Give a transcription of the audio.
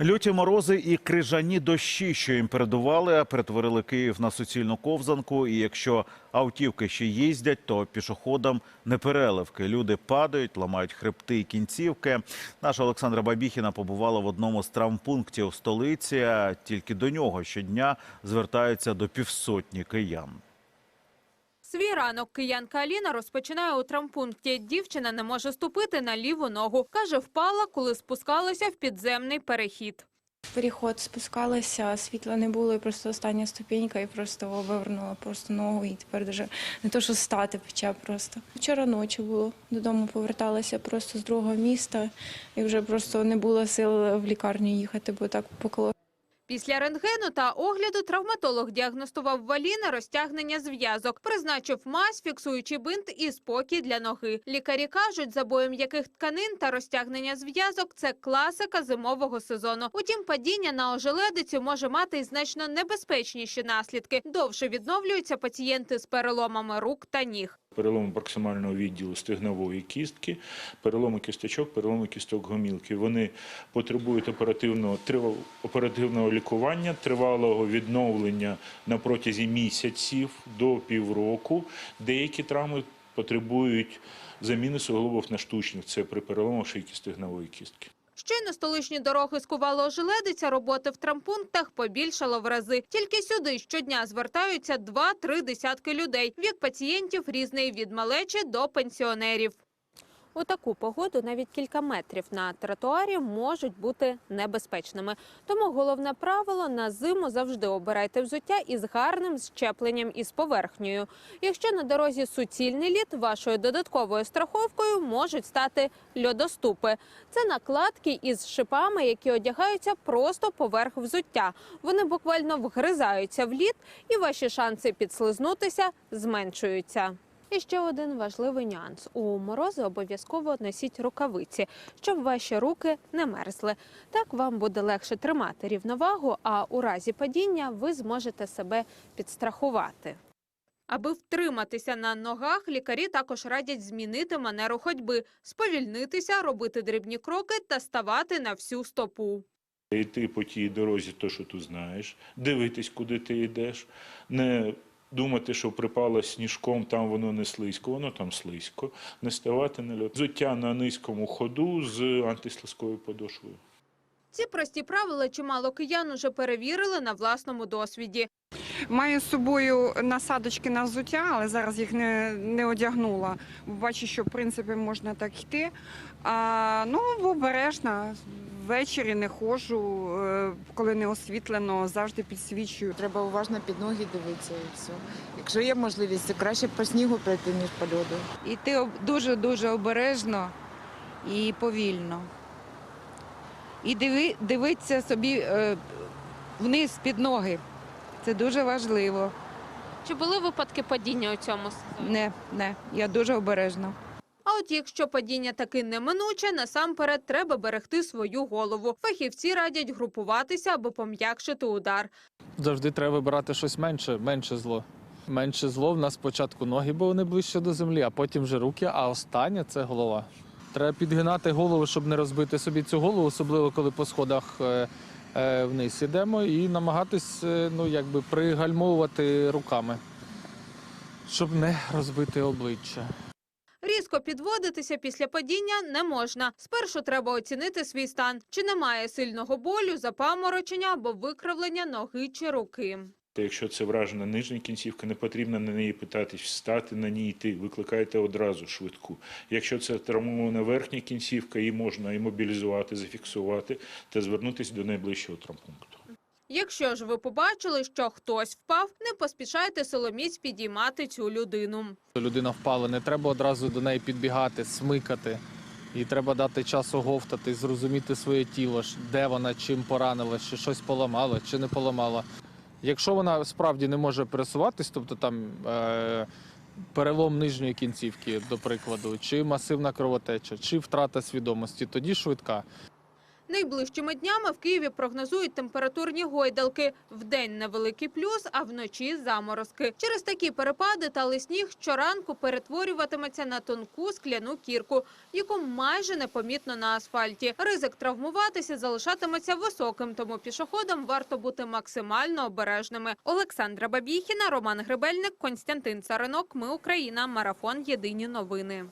Люті морози і крижані дощі, що їм передували, перетворили Київ на суцільну ковзанку. І якщо автівки ще їздять, то пішоходам не переливки. Люди падають, ламають хребти і кінцівки. Наша Олександра Бабіхіна побувала в одному з травмпунктів столиці. Тільки до нього щодня звертаються до півсотні киян. Свій ранок киянка Аліна розпочинає у травмпункті. Дівчина не може ступити на ліву ногу. Каже, впала, коли спускалася в підземний перехід. Переход спускалася, світла не було, і просто остання ступенька, і просто вивернула просто ногу, і тепер даже не то, що стати почав просто. Вчора ночі було. Додому поверталася просто з другого міста, і вже просто не було сил в лікарню їхати, бо так поколо. Після рентгену та огляду травматолог діагностував в Аліни розтягнення зв'язок, призначив мазь, фіксуючий бинт і спокій для ноги. Лікарі кажуть, забої м'яких тканин та розтягнення зв'язок – це класика зимового сезону. Утім, падіння на ожеледицю може мати значно небезпечніші наслідки. Довше відновлюються пацієнти з переломами рук та ніг. Переломи проксимального відділу стегнової кістки, переломи кісточок, переломи кісток гомілки. Вони потребують оперативного, оперативного лікування, тривалого відновлення на протязі місяців до півроку. Деякі травми потребують заміни суглобів на штучних. Це при переломах шийки стегнової кістки. Щойно столичні дороги скувало ожеледиця, роботи в трампунктах побільшало в рази. Тільки сюди щодня звертаються 2-3 десятки людей. Вік пацієнтів різний від малечі до пенсіонерів. У таку погоду навіть кілька метрів на тротуарі можуть бути небезпечними. Тому головне правило на зиму завжди обирайте взуття із гарним щепленням із поверхнею. Якщо на дорозі суцільний лід, вашою додатковою страховкою можуть стати льодоступи. Це накладки із шипами, які одягаються просто поверх взуття. Вони буквально вгризаються в лід, і ваші шанси підслизнутися зменшуються. І ще один важливий нюанс: у морози обов'язково носіть рукавиці, щоб ваші руки не мерзли. Так вам буде легше тримати рівновагу, а у разі падіння ви зможете себе підстрахувати. Аби втриматися на ногах, лікарі також радять змінити манеру ходьби, сповільнитися, робити дрібні кроки та ставати на всю стопу. Йти по тій дорозі, то, що ти знаєш, дивитись, куди ти йдеш, не думати, що припало сніжком, там воно не слизько, воно там слизько, не ставати на льот. Взуття на низькому ходу з антислизькою подошвою. Ці прості правила чимало киян уже перевірили на власному досвіді. Маю з собою насадочки на взуття, але зараз їх не, не одягнула. Бачу, що в принципі можна так йти. А, ну, обережно. Ввечері не ходжу, е, коли не освітлено, завжди підсвічую. Треба уважно під ноги дивитися і все. Якщо є можливість, то краще по снігу пройти, ніж по льоду. Іти дуже-дуже обережно і повільно. І диви, дивитися собі е, вниз під ноги. Це дуже важливо. Чи були випадки падіння у цьому сезоні? Не, не, я дуже обережна. А от якщо падіння таки неминуче, насамперед треба берегти свою голову. Фахівці радять групуватися або пом'якшити удар. Завжди треба вибирати щось менше, менше зло. Менше зло в нас спочатку ноги, бо вони ближче до землі, а потім вже руки, а останнє це голова. Треба підгинати голову, щоб не розбити собі цю голову, особливо коли по сходах е, вниз ідемо, і намагатись е, ну, якби пригальмовувати руками, щоб не розбити обличчя. Різко підводитися після падіння не можна. Спершу треба оцінити свій стан, чи немає сильного болю, запаморочення або викривлення ноги чи руки. Та Якщо це вражена нижня кінцівка, не потрібно на неї питатись, встати на ній йти, викликайте одразу швидку. Якщо це травмована верхня кінцівка, її можна імобілізувати, зафіксувати та звернутися до найближчого травмпункту. Якщо ж ви побачили, що хтось впав, не поспішайте силоміць підіймати цю людину. Людина впала, не треба одразу до неї підбігати, смикати. Їй треба дати час оговтати, зрозуміти своє тіло, де вона, чим поранила, чи щось поламала, чи не поламала. Якщо вона справді не може пересуватись, тобто там е- перелом нижньої кінцівки, до прикладу, чи масивна кровотеча, чи втрата свідомості, тоді швидка. Найближчими днями в Києві прогнозують температурні гойдалки. Вдень невеликий плюс, а вночі заморозки. Через такі перепади та сніг щоранку перетворюватиметься на тонку скляну кірку, яку майже непомітно на асфальті. Ризик травмуватися залишатиметься високим, тому пішоходам варто бути максимально обережними. Олександра Бабіхіна, Роман Гребельник, Константин Царинок. Ми Україна. Марафон. Єдині новини.